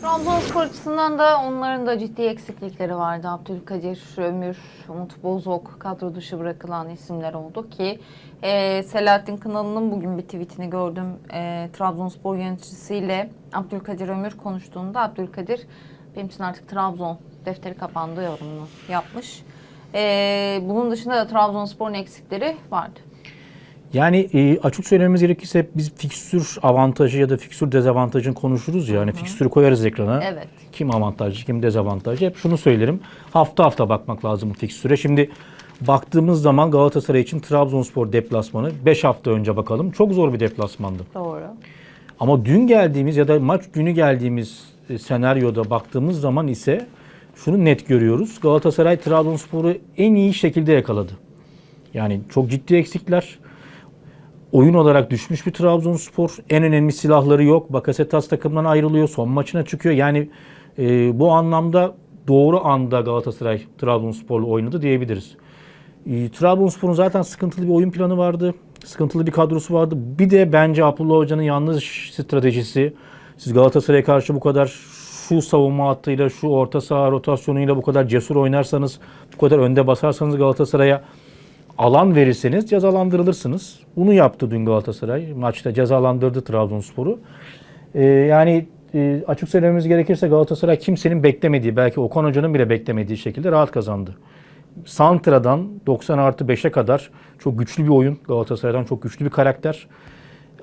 Trabzonspor açısından da onların da ciddi eksiklikleri vardı. Abdülkadir, Ömür, Umut Bozok kadro dışı bırakılan isimler oldu ki e, Selahattin Kınalı'nın bugün bir tweetini gördüm. E, Trabzonspor yöneticisiyle Abdülkadir Ömür konuştuğunda Abdülkadir benim için artık Trabzon defteri kapandı yorumunu yapmış. E, bunun dışında da Trabzonspor'un eksikleri vardı. Yani e, açık söylememiz gerekirse biz fikstür avantajı ya da fikstür dezavantajını konuşuruz ya. Yani fikstürü koyarız ekrana. Evet. Kim avantajlı, kim dezavantajlı. Hep şunu söylerim. Hafta hafta bakmak lazım bu fikstüre. Şimdi baktığımız zaman Galatasaray için Trabzonspor deplasmanı 5 hafta önce bakalım. Çok zor bir deplasmandı. Doğru. Ama dün geldiğimiz ya da maç günü geldiğimiz e, senaryoda baktığımız zaman ise şunu net görüyoruz. Galatasaray Trabzonspor'u en iyi şekilde yakaladı. Yani çok ciddi eksikler. Oyun olarak düşmüş bir Trabzonspor. En önemli silahları yok. Bakasetas takımdan ayrılıyor. Son maçına çıkıyor. Yani e, bu anlamda doğru anda Galatasaray Trabzonspor'la oynadı diyebiliriz. E, Trabzonspor'un zaten sıkıntılı bir oyun planı vardı. Sıkıntılı bir kadrosu vardı. Bir de bence Abdullah Hoca'nın yanlış stratejisi. Siz Galatasaray'a karşı bu kadar şu savunma hattıyla, şu orta saha rotasyonuyla bu kadar cesur oynarsanız, bu kadar önde basarsanız Galatasaray'a alan verirseniz cezalandırılırsınız. Bunu yaptı dün Galatasaray. Maçta cezalandırdı Trabzonspor'u. Ee, yani e, açık söylememiz gerekirse Galatasaray kimsenin beklemediği, belki Okan Hoca'nın bile beklemediği şekilde rahat kazandı. Santra'dan 90 artı 5'e kadar çok güçlü bir oyun. Galatasaray'dan çok güçlü bir karakter.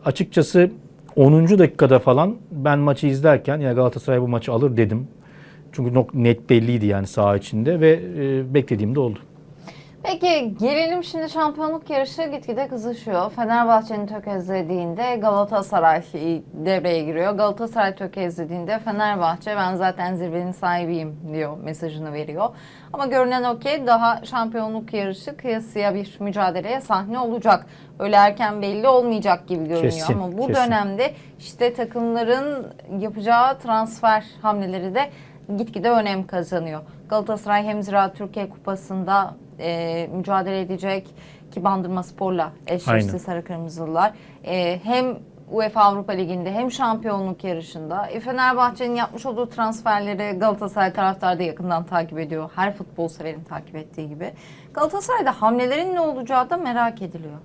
Açıkçası 10. dakikada falan ben maçı izlerken ya Galatasaray bu maçı alır dedim. Çünkü net belliydi yani saha içinde ve e, beklediğim de oldu. Peki gelelim şimdi şampiyonluk yarışı gitgide kızışıyor. Fenerbahçe'nin tökezlediğinde Galatasaray devreye giriyor. Galatasaray tökezlediğinde Fenerbahçe ben zaten zirvenin sahibiyim diyor mesajını veriyor. Ama görünen o ki daha şampiyonluk yarışı kıyasıya bir mücadeleye sahne olacak. Öyle erken belli olmayacak gibi görünüyor Kesin, ama bu kesin. dönemde işte takımların yapacağı transfer hamleleri de gitgide önem kazanıyor. Galatasaray hem Ziraat Türkiye Kupası'nda e, mücadele edecek ki Bandırma Spor'la eşleşti. Sarı Kırmızılılar. E, hem UEFA Avrupa Ligi'nde hem şampiyonluk yarışında. E, Fenerbahçe'nin yapmış olduğu transferleri Galatasaray taraftarı da yakından takip ediyor. Her futbol severin takip ettiği gibi. Galatasaray'da hamlelerin ne olacağı da merak ediliyor.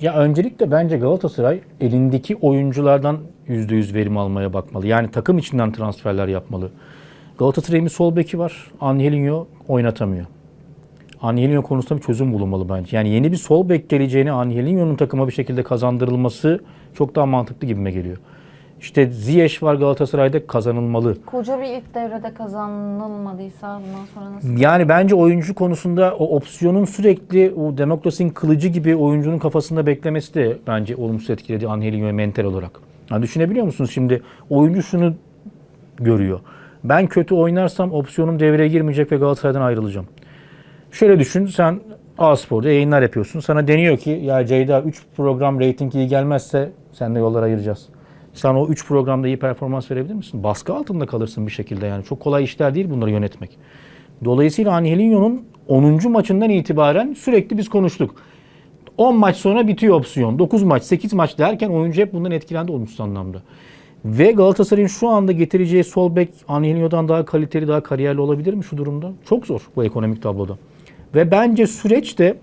Ya öncelikle bence Galatasaray elindeki oyunculardan %100 verim almaya bakmalı. Yani takım içinden transferler yapmalı. Galatasaray'ın bir sol beki var. Angelinho oynatamıyor. Angelinho konusunda bir çözüm bulunmalı bence. Yani yeni bir sol bek geleceğini Angelinho'nun takıma bir şekilde kazandırılması çok daha mantıklı gibime geliyor. İşte Ziyech var Galatasaray'da kazanılmalı. Koca bir ilk devrede kazanılmadıysa bundan sonra nasıl? Yani bence oyuncu konusunda o opsiyonun sürekli o demokrasinin kılıcı gibi oyuncunun kafasında beklemesi de bence olumsuz etkiledi Angelinho'yu mental olarak. Yani düşünebiliyor musunuz şimdi oyuncu şunu görüyor. Ben kötü oynarsam opsiyonum devreye girmeyecek ve Galatasaray'dan ayrılacağım. Şöyle düşün sen A-Spor'da yayınlar yapıyorsun. Sana deniyor ki ya Ceyda 3 program reyting iyi gelmezse seninle yollar ayıracağız. Sen o 3 programda iyi performans verebilir misin? Baskı altında kalırsın bir şekilde yani. Çok kolay işler değil bunları yönetmek. Dolayısıyla Angelinho'nun 10. maçından itibaren sürekli biz konuştuk. 10 maç sonra bitiyor opsiyon. 9 maç, 8 maç derken oyuncu hep bundan etkilendi olumsuz anlamda. Ve Galatasaray'ın şu anda getireceği sol bek Angelinho'dan daha kaliteli, daha kariyerli olabilir mi şu durumda? Çok zor bu ekonomik tabloda. Ve bence süreç de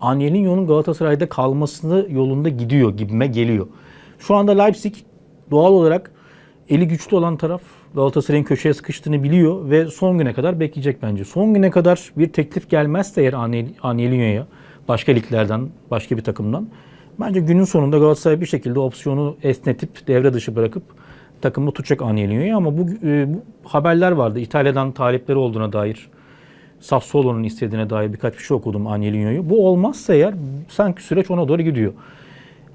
Angelinho'nun Galatasaray'da kalmasını yolunda gidiyor gibime geliyor. Şu anda Leipzig doğal olarak eli güçlü olan taraf Galatasaray'ın köşeye sıkıştığını biliyor ve son güne kadar bekleyecek bence. Son güne kadar bir teklif gelmezse eğer Angelinho'ya başka liglerden, başka bir takımdan bence günün sonunda Galatasaray bir şekilde opsiyonu esnetip devre dışı bırakıp takımda tutacak Angelinho'yu ama bu, e, bu haberler vardı. İtalya'dan talipleri olduğuna dair. Sassuolo'nun istediğine dair birkaç bir şey okudum Angelinho'yu. Bu olmazsa eğer sanki süreç ona doğru gidiyor.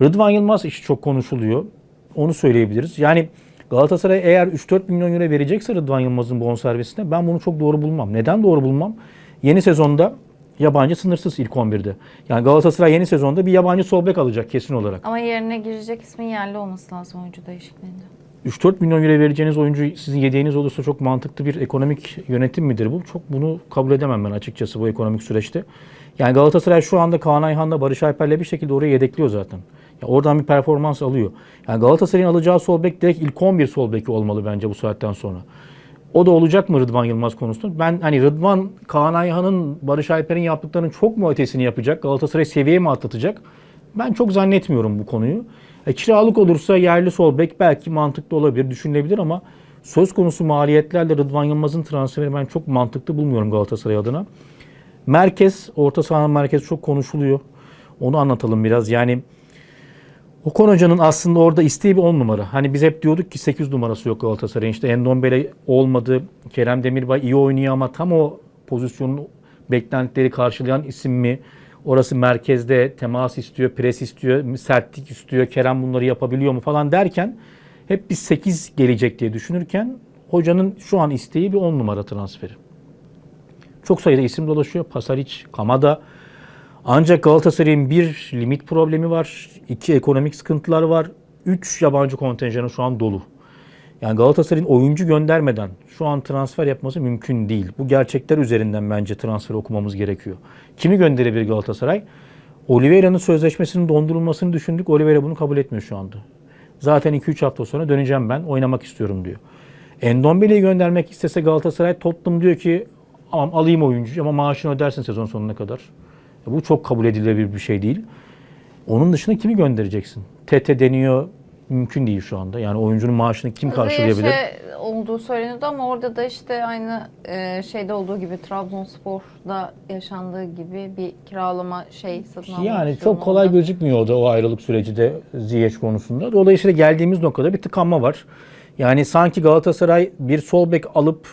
Rıdvan Yılmaz işi çok konuşuluyor. Onu söyleyebiliriz. Yani Galatasaray eğer 3-4 milyon euro verecekse Rıdvan Yılmaz'ın bonservisine ben bunu çok doğru bulmam. Neden doğru bulmam? Yeni sezonda yabancı sınırsız ilk 11'de. Yani Galatasaray yeni sezonda bir yabancı sol bek alacak kesin olarak. Ama yerine girecek ismin yerli olması lazım oyuncu değişikliğinde. 3-4 milyon euro vereceğiniz oyuncu sizin yedeğiniz olursa çok mantıklı bir ekonomik yönetim midir bu? Çok bunu kabul edemem ben açıkçası bu ekonomik süreçte. Yani Galatasaray şu anda Kaan Ayhan'la Barış Alper'le bir şekilde oraya yedekliyor zaten. Ya oradan bir performans alıyor. Yani Galatasaray'ın alacağı sol bek direkt ilk 11 sol beki olmalı bence bu saatten sonra. O da olacak mı Rıdvan Yılmaz konusunda? Ben hani Rıdvan, Kaan Ayhan'ın, Barış Alper'in yaptıklarının çok mu ötesini yapacak? Galatasaray seviye mi atlatacak? Ben çok zannetmiyorum bu konuyu. E, kiralık olursa yerli sol bek belki mantıklı olabilir, düşünülebilir ama söz konusu maliyetlerle Rıdvan Yılmaz'ın transferi ben çok mantıklı bulmuyorum Galatasaray adına. Merkez, orta sahanın merkezi çok konuşuluyor. Onu anlatalım biraz. Yani Okan Hoca'nın aslında orada isteği bir 10 numara. Hani biz hep diyorduk ki 8 numarası yok Galatasaray'ın. İşte Endombele olmadı. Kerem Demirbay iyi oynuyor ama tam o pozisyonun beklentileri karşılayan isim mi? Orası merkezde temas istiyor, pres istiyor, sertlik istiyor. Kerem bunları yapabiliyor mu falan derken hep biz 8 gelecek diye düşünürken hocanın şu an isteği bir 10 numara transferi. Çok sayıda isim dolaşıyor. Pasaric, Kamada. Ancak Galatasaray'ın bir limit problemi var. iki ekonomik sıkıntılar var. Üç yabancı kontenjanı şu an dolu. Yani Galatasaray'ın oyuncu göndermeden şu an transfer yapması mümkün değil. Bu gerçekler üzerinden bence transfer okumamız gerekiyor. Kimi gönderebilir Galatasaray? Oliveira'nın sözleşmesinin dondurulmasını düşündük. Oliveira bunu kabul etmiyor şu anda. Zaten 2-3 hafta sonra döneceğim ben. Oynamak istiyorum diyor. Endombele'yi göndermek istese Galatasaray Tottenham diyor ki alayım oyuncu ama maaşını ödersin sezon sonuna kadar. Bu çok kabul edilebilir bir şey değil. Onun dışında kimi göndereceksin? Tete deniyor. Mümkün değil şu anda. Yani oyuncunun maaşını kim karşılayabilir? Ziyech'e olduğu söyleniyordu ama orada da işte aynı e, şeyde olduğu gibi Trabzonspor'da yaşandığı gibi bir kiralama şey satın alma Yani çok kolay oldu. gözükmüyordu o ayrılık süreci de Ziyech konusunda. Dolayısıyla geldiğimiz noktada bir tıkanma var. Yani sanki Galatasaray bir sol bek alıp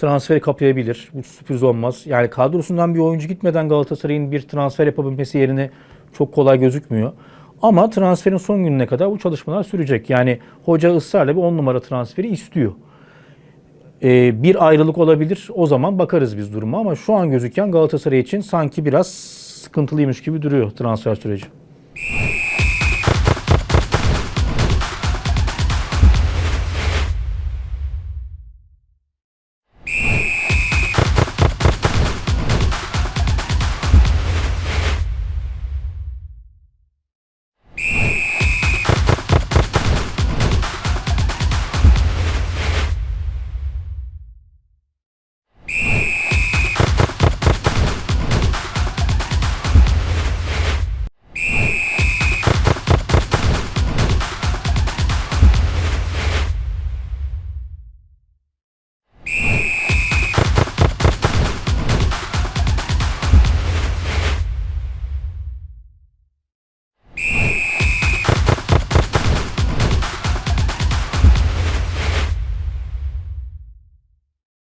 transferi kapayabilir. Bu sürpriz olmaz. Yani kadrosundan bir oyuncu gitmeden Galatasaray'ın bir transfer yapabilmesi yerine çok kolay gözükmüyor. Ama transferin son gününe kadar bu çalışmalar sürecek. Yani hoca ısrarla bir 10 numara transferi istiyor. Ee, bir ayrılık olabilir. O zaman bakarız biz duruma ama şu an gözüken Galatasaray için sanki biraz sıkıntılıymış gibi duruyor transfer süreci.